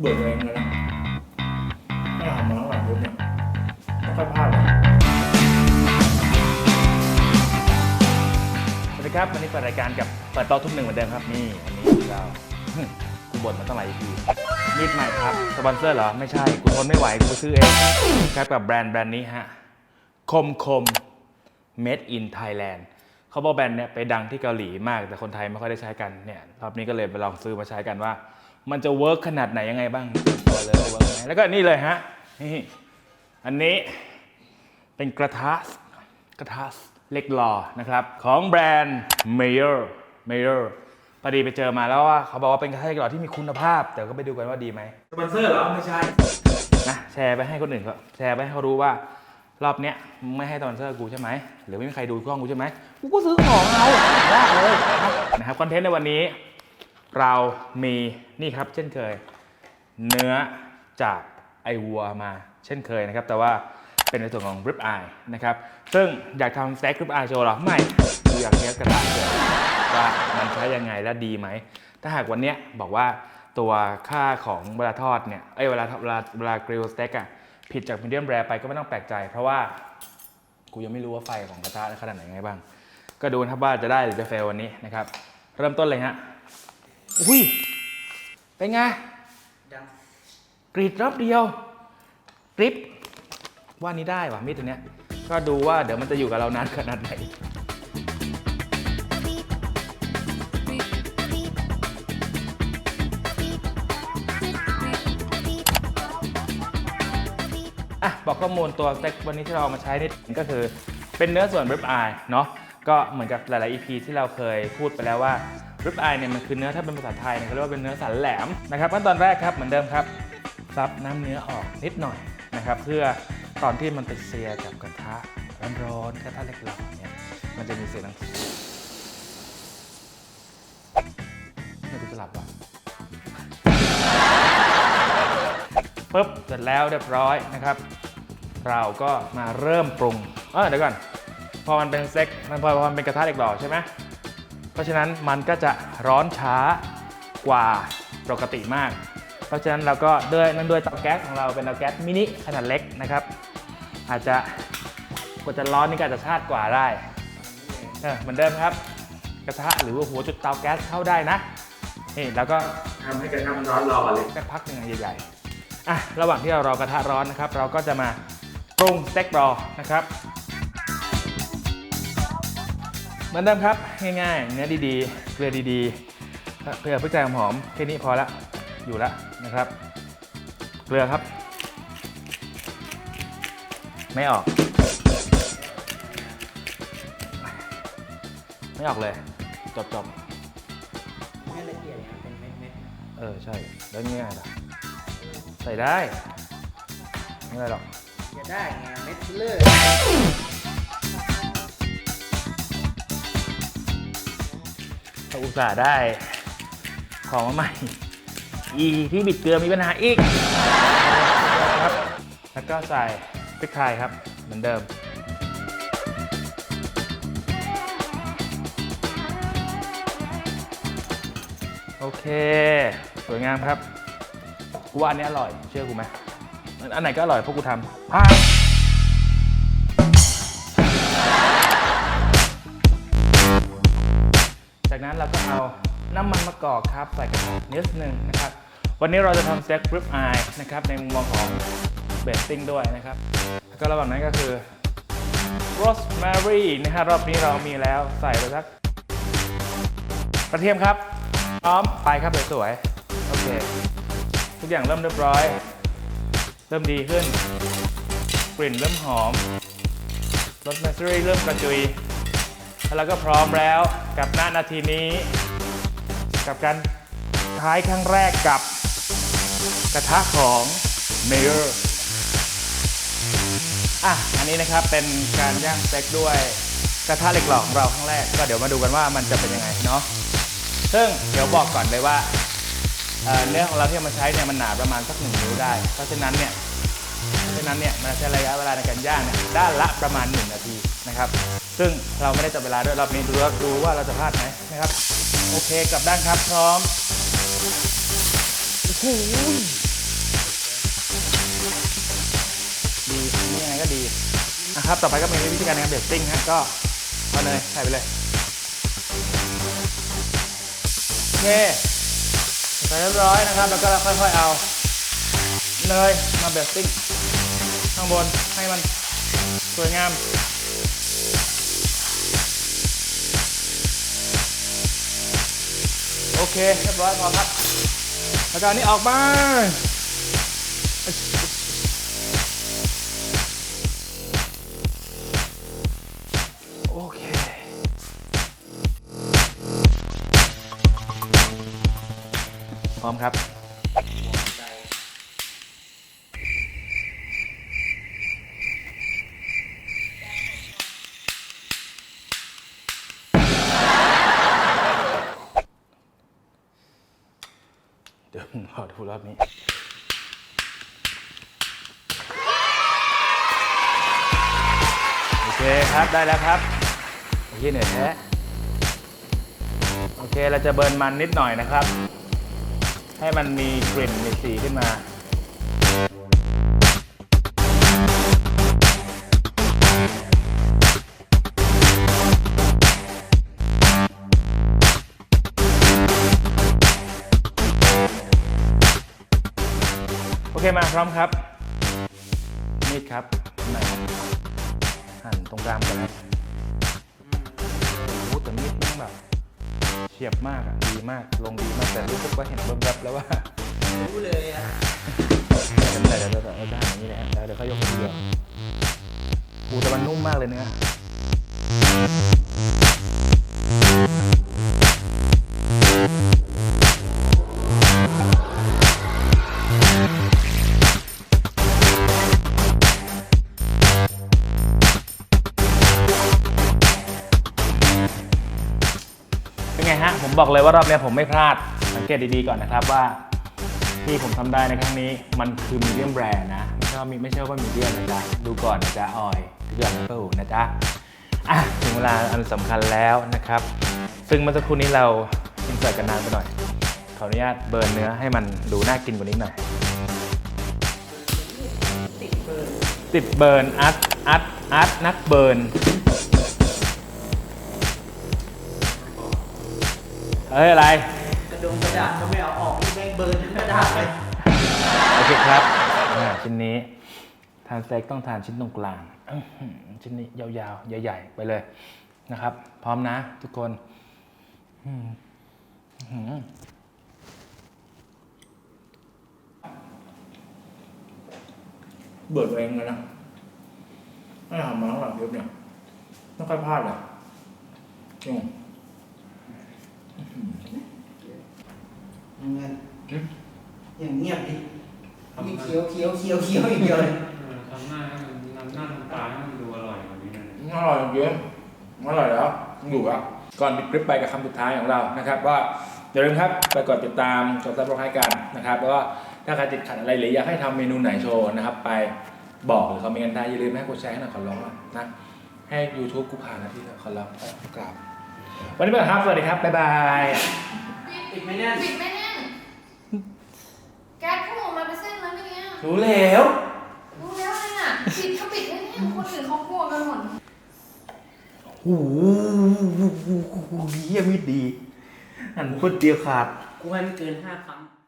เบื่อตัวเองเลยนะไม่ทำมาหลังปุ๊บเนี่ยไม่ค่อยพลาดเลยสวัสดีครับวันนี้เปิดรายการกับเปิดโต๊ะทุกหนึ่งเหมือนเดิมครับนี่อันนี้เรากูบ่นมาตั้งหลายทีมีดใหม่ครับสปอนเซอร์เหรอไม่ใช่กูทนไม่ไหวกูซื้อเองครับกับแบรนด์แบรนด์นี้ฮะคมคม made in Thailand เขาบอกแบรนด์เนี่ยไปดังที่เกาหลีมากแต่คนไทยไม่ค่อยได้ใช้กันเนี่ยรอบนี้ก็เลยไปลองซื้อมาใช้กันว่า มันจะเวิร์กขนาดไหนยังไงบ้างตัวเลยว่าเวิร์กไหมแล้วก็นี่เลยฮะนี่อันนี้เป็นกระทะกระทะเล็กหล่อนะครับ ของแบรนด์ Mayer Mayer พอดีไปเจอมาแล้วว่าเขาบอกว่าเป็นกระทะเล็กหล่อที่มีคุณภาพ แต่ก็ไปดูกันว่าดีไหมสปอนเซอร์เหรอไม่ใช่นะแชร์ไปให้คนอื่นเขาแชร์ไปให้เขารู้ว่ารอบเนี้ยมึงไม่ให้สปอนเซอร์กูใช่ไหมหรือไม่มีใครดูกล้องกูใช่ไหมกูก็ซื้อของเอาได้เลยนะครับนะครับคอนเทนต์ในวันนี้ เรามีนี่ครับเช่นเคย เนื้อจากไอวัวมาเช่นเคยนะครับ แต่ว่าเป็นในส่วนของ rib eye นะครับ ซึ่งอยากทำสเต็ก rib eye โชว์หรอ ไม่กูอยากเทสกระทะเฉยว่ามันใช้ยังไงและดีไหม ถ้าหากวันนี้บอกว่าตัวค่าของเวลาทอดเนี่ย เอ้ยเวลาเวลาเวลากริลสเต็กอะผิดจากมีเดียมแรไปก็ไม่ต้องแปลกใจ เพราะว่ากูยังไม่รู้ว่าไฟของกระทะขนาดไหนยังไงบ้าง ก็ดูนะครับว่าจะได้หรือจะเฟลวันนี้นะครับ เริ่มต้นเลยฮะ อุ้ย เป็นไงกรีดรอบเดียวกริป ว่านี้ได้ว่ะมีดตัวเนี้ย ก็ดูว่าเดี๋ยวมันจะอยู่กับเรานานขนาดไหน อะ บอกข้อมูลตัวสเต็กวันนี้ที่เราเอามาใช้นี่ก็คือเป็นเนื้อส่วน rib eye เนาะ ก็เหมือนกับหลาย ๆ EP ที่เราเคยพูดไปแล้วว่า rib eye เนี่ยมันคือเนื้อถ้าเป็นภาษาไทยเนี่ยเขาเรียกว่าเป็นเนื้อสันแหลมนะครับขั้นตอนแรกครับเหมือนเดิมครับซับน้ำเนื้อออกนิดหน่อยนะครับ เพื่อตอนที่มันไปเซียกับกระทะร้อนๆกระทะเล็กหลอเนี่ยมันจะมีเสียงดังไม่รู้จะหลับว่ะปุ๊บเสร็จแล้วเรียบร้อยนะครับ เราก็มาเริ่มปรุงเออเดี๋ยวก่อนพอมันเป็นเซ็กมันพอพอมันเป็นกระทะเหล็กหล่อใช่ไหม ราะฉะนั้นมันก็จะร้อนช้ากว่าปกติมาก เพราะฉะนั้นเราก็ด้วยนั่นด้วยเตาแก๊สของเราเป็นเตาแก๊สมินิขนาดเล็กนะครับ อาจจะกว่าจะร้อนนี่ก็อาจจะชาติกว่าได้เออเหมือนเดิมครับ กระทะหรือว่าหัวจุดเตาแก๊สเข้าได้นะนี่แล้วก็ทำให้กระทะมันร้อนรอเลยสักพักหนึ่งใหญ่ๆอะระหว่างที่เรารอกระทะร้อนนะครับ เราก็จะมาปรุงสเต็กรอนะครับ เหมือนเดิมครับ ง่ายๆ เนื้อดีๆ เกลือดีๆ เกลือพริกแกงหอมแค่นี้พอละ อยู่ละนะครับ เกลือครับ ไม่ออก ไม่ออกเลย จบจบไม่ละเอียดครับเป็นเม็ดๆเออ ใช่ แล้วง่ายๆล่ะใส่ได้ ไม่เป็นไรหรอกๆจะได้ไงเม็ดเลอร์ ถ้าอุตส่าห์ได้ ของมาใหม่ อีที่บิดเกลือมีปัญหาอีกครับ แล้วก็ใส่พริกไทยครับเหมือนเดิมโอเค สวยงามครับ กูว่าอันนี้อร่อย เชื่อกูไหมอันไหนก็อร่อยเพราะกูทำพา จากนั้นเราก็เอาน้ำมันมะกอกครับใส่กระทะนิดนึงนะครับ วันนี้เราจะทำสเต็กริบอนะครับในมุมมองของเบสติ้งด้วยนะครับ แล้วก็ระหว่างนั้นก็คือโรสแมรี่นะฮะรอบนี้เรามีแล้วใส่ไปสักกระเทียมครับพร้อมไปครับสวยๆโอเค ทุกอย่างเริ่มเรียบร้อย เริ่มดีขึ้น กลิ่นเริ่มหอมรสแมสซี่เริ่มกระจุย แล้วก็พร้อมแล้วกับหน้านาทีนี้ กับการท้ายครั้งแรกกับกระทะของเมเยอร์อะอันนี้นะครับเป็นการย่างสเต็กด้วยกระทะเหล็กหล่อของเราครั้งแรก ก็เดี๋ยวมาดูกันว่ามันจะเป็นยังไงเนาะซึ่งเดี๋ยวบอกก่อนเลยว่าเนื้อของเราที่มาใช้เนี่ยมันหนาประมาณสักหนึ่งนิ้วได้ เพราะฉะนั้นเนี่ย ดังนั้นเนี่ยมันใช้ระยะเวลาในการย่างเนี่ยด้านละประมาณ 1 นาทีนะครับ ซึ่งเราไม่ได้จับเวลาด้วยเรอบนี้ดูว่าดูว่าเราจะพลาดไหมนะครับ โอเคกลับด้านครับพร้อมโอ้โหดีนี่ไงก็ดีนะครับต่อไปก็เป็นวิธีการในการเบสติ้งฮะก็เอาเลยใส่ไปเลยโอเคใส่เรียบร้อยนะครับ แล้วก็ค่อยๆเอา เนยมาเบสติ้งข้างบนให้มันสวยงาม โอเค เรียบร้อยพอครับแล้วก็อันนี้ออกมาโอเคพร้อมครับ เดี๋ยวผมขอดูรอบนี้ โอเคครับได้แล้วครับโอเคเหนื่อยแท้โอเคเราจะเบิร์นมันนิดหน่อยนะครับ ให้มันมีกลิ่นมีสีขึ้นมา เคมาพร้อมครับ มีดครับไหนหั่นตรงกลางก่อนนะโอ้โหแต่มีดแม่งแบบเฉียบมากอะดีมากลงดีมากแต่รู้สึกว่าเห็นแวบๆแล้วว่ารู้เลยอะไม่เป็นไรเดี๋ยวเราเอาด้านอย่างนี้แหละแล้วเดี๋ยวเขายกมือเดียวอูแต่มันนุ่มมากเลยเนื้อ บอกเลยว่ารอบนี้ผมไม่พลาด สังเกตดีๆก่อนนะครับว่า ที่ผมทำได้ในครั้งนี้มันคือมีเดียมแบรนด์นะไม่ใช่ว่าไม่ใช่ว่ามีเดียมนะจ๊ะดูก่อนนะจ๊ะออยทุกอย่างนะเปิลนะจ๊ะอะถึงเวลาอันสำคัญแล้วนะครับ ซึ่งเมื่อสักครู่นี้เราอินเสิร์ตกันนานไปหน่อย ขออนุญาตเบิร์นเนื้อให้มันดูน่ากินกว่านี้หน่อยติดเบิร์นติดเบิร์นอัดอัดอัดนักเบิร์น เฮ้ยอะไร กระดงกระดาษก็ไม่เอาออกนี่แม่งเบิร์นทั้งกระดาษเลยโอเคครับอ่าชิ้นนี้ ทานสเต็กต้องทานชิ้นตรงกลางอื้อหือชิ้นนี้ยาวๆ ใหญ่ๆ ไปเลยนะครับ พร้อมนะทุกคนอื้อหือเบื่อตัวเองเลยนะไม่ทำมาหลังเยอะเนี่ยไม่ค่อยพลาดเลยจริง เงินอย่างเงียบดิมีเคี้ยวเคี้ยวเคี้ยวเคี้ยวอย่างเดียวเลยเออทำหน้าให้มันน้ำหน้าน้ำตาให้มันดูอร่อยกว่านี้หนะอร่อยจริงๆอร่อยแล้วอยู่ครับก่อนปิดคลิปไปกับคำสุดท้ายของเรานะครับว่าอย่าลืมครับไปกดติดตามกดซับสไครต์กันนะครับแล้วก็ถ้าใครติดขัดอะไรหรืออยากให้ทำเมนูไหนโชว์นะครับ ไปบอกหรือคอมเมนต์กันได้อย่าลืมให้กดแชร์ให้หน่อยขอร้องละนะให้ YouTube กูผ่านนะที่ขอร้องกราบวันนี้ไปก่อนครับสวัสดีครับบ๊ายบายปิดไหมเนี่ยปิดไม่ แน่นแก๊สพุ่งออกมาเป็นเส้นแล้วเมื่อกี้รู้แล้ว รู้แล้วเลยอะปิดถ้าปิดไม่แน่นคนอื่นเขากลัวกันหมดโอ้โหเยี่ยมดดีหันพูดเดียวขาดกูให้ไม่เกินห้าคำ